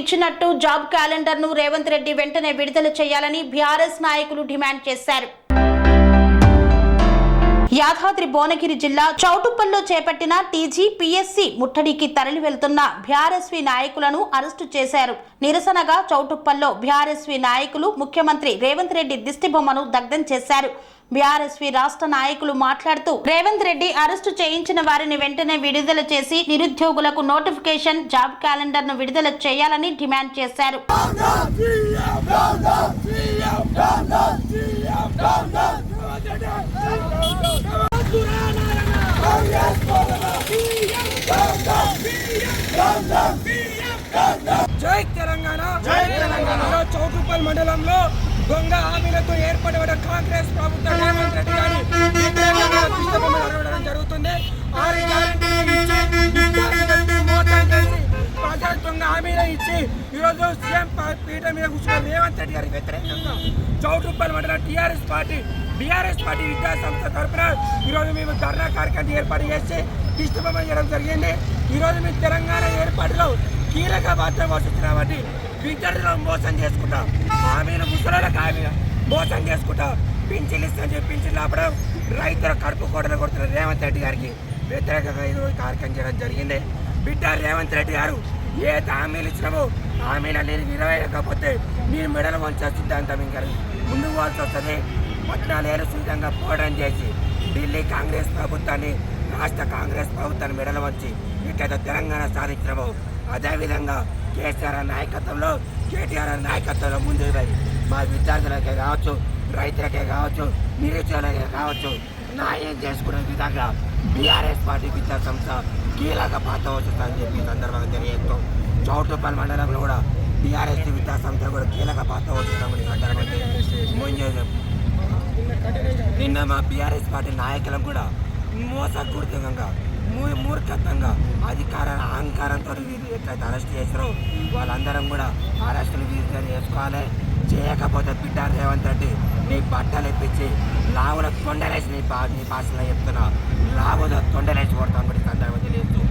ఇచ్చినట్టు జాబ్ క్యాలెండర్ను రేవంత్ రెడ్డి వెంటనే విడుదల చేయాలని బీఆర్ఎస్ నాయకులు డిమాండ్ చేశారు. యాదాద్రి భువనగిరి జిల్లా చౌటుప్పల్లో చేపట్టిన టీజీ పిఎస్సి ముట్టడికి తరలి వెళ్తున్న బీఆర్ఎస్వి నాయకులను అరెస్టు చేశారు. నిరసనగా చౌటుప్పల్లో బీఆర్ఎస్వి నాయకులు ముఖ్యమంత్రి రేవంత్ రెడ్డి దిష్టిబొమ్మను దగ్ధం చేశారు. బీఆర్ఎస్వి రాష్ట్ర నాయకులు మాట్లాడుతూ రేవంత్ రెడ్డి అరెస్టు చేయించిన వారిని వెంటనే విడుదల చేసి నిరుద్యోగులకు నోటిఫికేషన్ జాబ్ క్యాలెండర్ను విడుదల చేయాలని డిమాండ్ చేశారు. జై తెలంగాణ. జై తెలంగాణ. చౌటుప్పల్ మండలంలో దొంగ హామీలతో ఏర్పడిన కాంగ్రెస్ ప్రభుత్వం రేవంత్ రెడ్డి గారి అడగడం జరుగుతుంది. ఆరు గ్యారెంటీలు ఇచ్చి మోసం చేసి హామీలు ఇచ్చి ఈరోజు సీఎం పా- మీద కూర్చున్న రేవంత్ రెడ్డి గారికి వ్యతిరేకంగా Choutuppal TRS party BRS party విద్యా సంస్థ తరఫున ఈరోజు మేము ధర్నా కార్యక్రమం ఏర్పాటు చేసి దిష్టబొమ్మ చేయడం జరిగింది. ఈరోజు మేము తెలంగాణ కీలక పాత్ర పోషిస్తున్నాం కాబట్టి విద్యార్థులను మోసం చేసుకుంటాం. హామీలు ముసలాలకు హామీ మోసం చేసుకుంటాం. పింఛన్లు ఇస్తామని చెప్పి పింఛన్లు ఆపడం రైతుల కడుపు కోటలు కొడుతున్న రేవంత్ రెడ్డి గారికి వ్యతిరేకంగా ఈరోజు కార్యక్రమం చేయడం జరిగింది. బిడ్డ రేవంత్ రెడ్డి గారు ఏ హామీలు ఇచ్చినామో హామీలు అనేది నెరవేరకపోతే మీరు మెడలు వంచే సిద్ధాంతం ఇంకా ముందు వాల్సి వస్తుంది. పద్నాలుగేళ్ళు సుఖంగా పోవడం చేసి ఢిల్లీ కాంగ్రెస్ ప్రభుత్వాన్ని రాష్ట్ర కాంగ్రెస్ ప్రభుత్వాన్ని మెడలు వంచి ఇట్లయితే తెలంగాణ సాధించినామో అదేవిధంగా కేసీఆర్ నాయకత్వంలో కేటీఆర్ నాయకత్వంలో ముందుకు పోయి మా విద్యార్థులకే కావచ్చు రైతులకే కావచ్చు నిరుద్యోగులకే కావచ్చు న్యాయం చేసుకునే విధంగా బీఆర్ఎస్ పార్టీ విద్యా సంస్థ కీలక పాత్ర వస్తుందని చెప్పి సందర్భంగా తెలియజేస్తూ చౌటుపల్లి మండలంలో కూడా బీఆర్ఎస్ విద్యా సంస్థ కూడా కీలక పాత్ర వస్తుందని సందర్భంగా ముందు నిన్న మా బీఆర్ఎస్ పార్టీ నాయకులను కూడా మోసపూరితంగా మూ- మూర్ఖత్వంగా అధికార అహంకారం అహంకారంతో వీరు ఎట్లయితే అరెస్ట్ చేస్తారో. వాళ్ళందరం కూడా అరెస్టులు వీరితో చేసుకోవాలి. చేయకపోతే బిడ్డ రేవంత్ రెడ్డి నీ బట్టలు ఇప్పించి లావుల కొండలేసి నీ పా నీ భాషలో చెప్తున్నా. లావుల తొండలేసి కొడతాం కూడా ఈ సందర్భం తెలియదు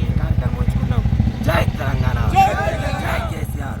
ఈ కార్యక్రమం ఉంచుకున్నాం జై తెలంగాణ జై KCR